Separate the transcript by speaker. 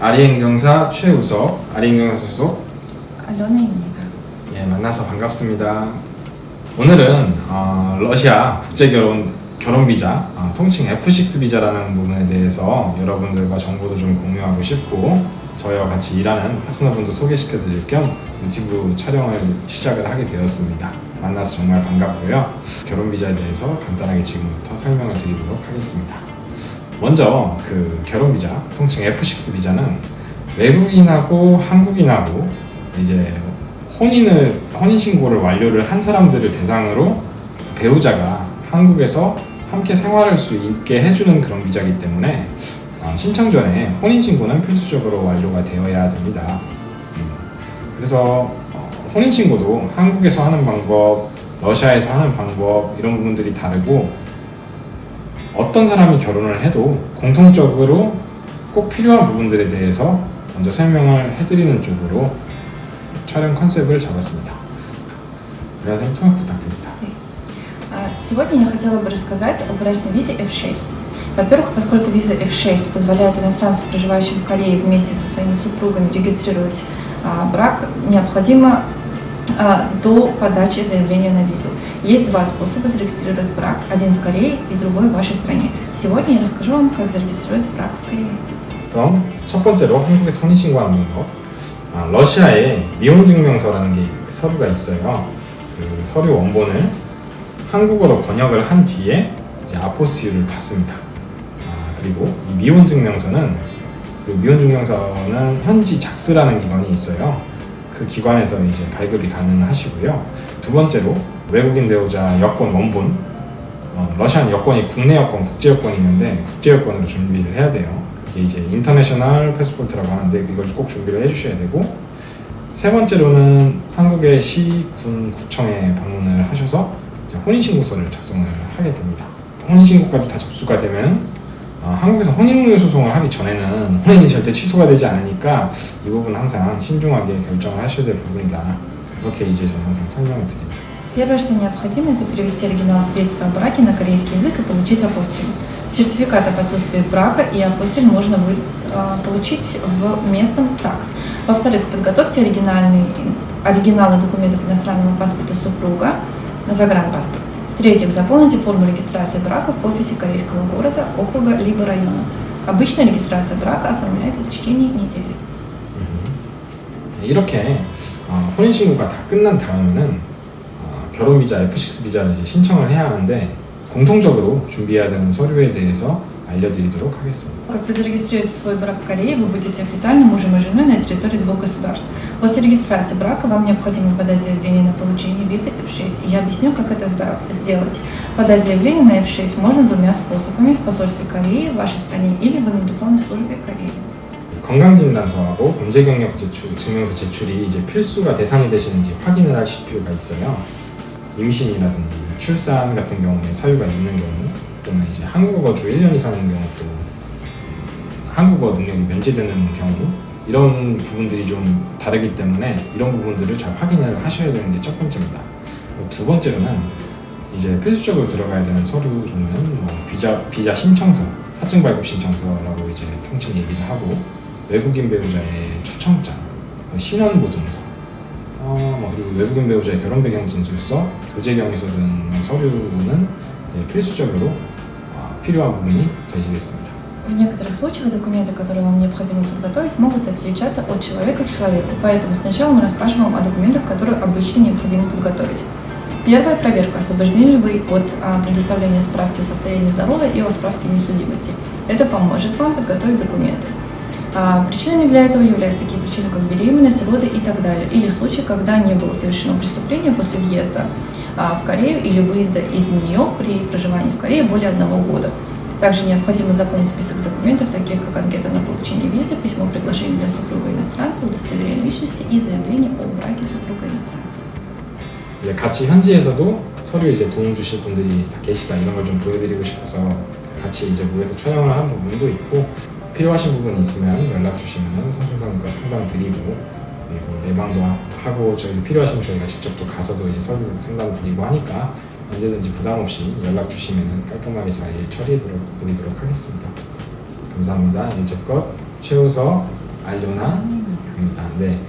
Speaker 1: 아리행정사 최우석, 아리행정사 소속
Speaker 2: 알려내입니다.
Speaker 1: 예, 만나서 반갑습니다. 오늘은 어, 러시아 국제결혼 결혼 비자, 어, 통칭 F6 비자라는 부분에 대해서 여러분들과 정보도 좀 공유하고 싶고 저희와 같이 일하는 파트너분도 소개시켜 드릴 겸 유튜브 촬영을 시작을 하게 되었습니다. 만나서 정말 반갑고요. 결혼 비자에 대해서 간단하게 지금부터 설명을 드리도록 하겠습니다. 먼저 그 결혼 비자, 통칭 F6 비자는 외국인하고 한국인하고 이제 혼인을 혼인 신고를 완료를 한 사람들을 대상으로 배우자가 한국에서 함께 생활할 수 있게 해주는 그런 비자이기 때문에 어, 신청 전에 혼인 신고는 필수적으로 완료가 되어야 됩니다. 음, 그래서 어, 혼인 신고도 한국에서 하는 방법, 러시아에서 하는 방법 이런 부분들이 다르고 어떤 사람이 결혼을 해도 공통적으로 꼭 필요한 부분들에 대해서 먼저 설명을 해드리는 쪽으로 촬영 컨셉을 잡았습니다. 그래서 통역 부탁드립니다.
Speaker 2: А, Сегодня я хотела бы рассказать о брачной визе F6. Во-первых, поскольку виза F6 позволяет иностранцам, проживающим в Корее вместе со своими супругами, регистрировать а, брак, необходимо а, до подачи заявления на визу. Есть два способа зарегистрировать брак. Один в Корее и другой в вашей стране. Сегодня я расскажу вам, как зарегистрировать брак в Корее.
Speaker 1: 그럼 첫 번째로 한국에서 혼인 신고하는 방법. 아, 러시아에 미혼 증명서라는 게 서류가 있어요. 그 서류 원본을 한국어로 번역을 한 뒤에 이제 아포스를 받습니다. 아, 그리고 이 미혼 증명서는 그 미혼 증명서는 현지 작스라는 기관이 있어요. 그 기관에서 이제 발급이 가능하시고요. 두 번째로 외국인 배우자 여권 원본. 어, 러시아는 여권이 국내 여권, 국제 여권이 있는데 국제 여권으로 준비를 해야 돼요. 이게 이제 인터내셔널 패스포트라고 하는데 이걸 꼭 준비를 해주셔야 되고 세 번째로는 한국의 시, 군, 구청에 방문을 하셔서 혼인신고서를 작성을 하게 됩니다. 혼인신고까지 다 접수가 되면 어, 한국에서 혼인무효 소송을 하기 전에는 혼인이 절대 취소가 되지 않으니까 이 부분 항상 신중하게 결정을 하셔야 될 부분이다. 이렇게 이제 저는 항상 설명을 드립니다.
Speaker 2: Первое, что необходимо, это перевести оригинал свидетельства о браке на корейский язык и получить апостиль. Сертификат об отсутствии брака и апостиль можно будет а, получить в местном САКС. Во-вторых, подготовьте оригинальный, оригиналы документов иностранного паспорта супруга, загранпаспорт. В-третьих, заполните форму регистрации брака в офисе корейского города, округа либо района. Обычная регистрация брака оформляется в течение недели.
Speaker 1: 네, 이렇게 어, 혼인 신고가 다 끝난 다음에는 어, 결혼 비자 F6 비자를 이제 신청을 해야 하는데 공통적으로 준비해야 되는 서류에 대해서 알려드리도록 하겠습니다.
Speaker 2: Как вы зарегистрируете свой брак в Корее, вы будете официальным мужем и женой на территории двух государств. После регистрации брака вам необходимо подать заявление на получение визы F6. И я объясню, как это сда- сделать. Подать заявление на F6 можно двумя способами в посольстве Кореи, в вашей стране или в иммиграционной службе Кореи.
Speaker 1: 건강진단서하고 문제 경력 제출, 증명서 제출이 이제 필수가 대상이 되시는지 확인을 하실 필요가 있어요. 임신이라든지 출산 같은 경우에 사유가 있는 경우 또는 이제 한국어 주 1년 이상인 경우도 음, 한국어 능력이 면제되는 경우 이런 부분들이 좀 다르기 때문에 이런 부분들을 잘 확인을 하셔야 되는 게 첫 번째입니다. 그리고 두 번째로는 이제 필수적으로 들어가야 되는 서류 종류는 뭐 비자 비자 신청서, 사증 발급 신청서라고 이제 통칭 얘기를 하고 외국인 배우자의 초청장, 뭐 신원 보증서, 어, 뭐 그리고 외국인 배우자의 결혼 배경 진술서, 교제 경위서 등의 서류는 예, 필수적으로 아, 필요한 부분이 되시겠습니다.
Speaker 2: В некоторых случаях документы, которые вам необходимо подготовить, могут отличаться от человека к человеку. Поэтому сначала мы расскажем вам о документах, которые обычно необходимо подготовить. Первая проверка. Освобождены ли вы от а, предоставления справки о состоянии здоровья и о справке несудимости. Это поможет вам подготовить документы. А, Причинами для этого являются такие причины, как беременность, роды и так далее. Или случаи, когда не было совершено преступление после въезда а, в Корею или выезда из нее при проживании в Корее более одного года. Также необходимо заполнить список документов, таких как анкета на получение визы, письмо приглашение для супруга иностранца, удостоверение личности и заявление о браке супруга иностранца.
Speaker 1: 이제 같이 현지에서도 서류 이제 도움 주실 분들이 다 계시다 이런 걸 좀 보여드리고 싶어서 같이 이제 모여서 촬영을 하는 부분도 있고 필요하신 부분이 있으면 연락 주시면 성심성의과 상담 드리고 그리고 내방도 하- 하고 저희 필요하시면 저희가 직접 또 가서도 이제 서류 상담 드리고 하니까 언제든지 부담 없이 연락 주시면 깔끔하게 잘일 처리해 드리도록 하겠습니다. 감사합니다. 일제껏 최우석 알려나 합니다. 네.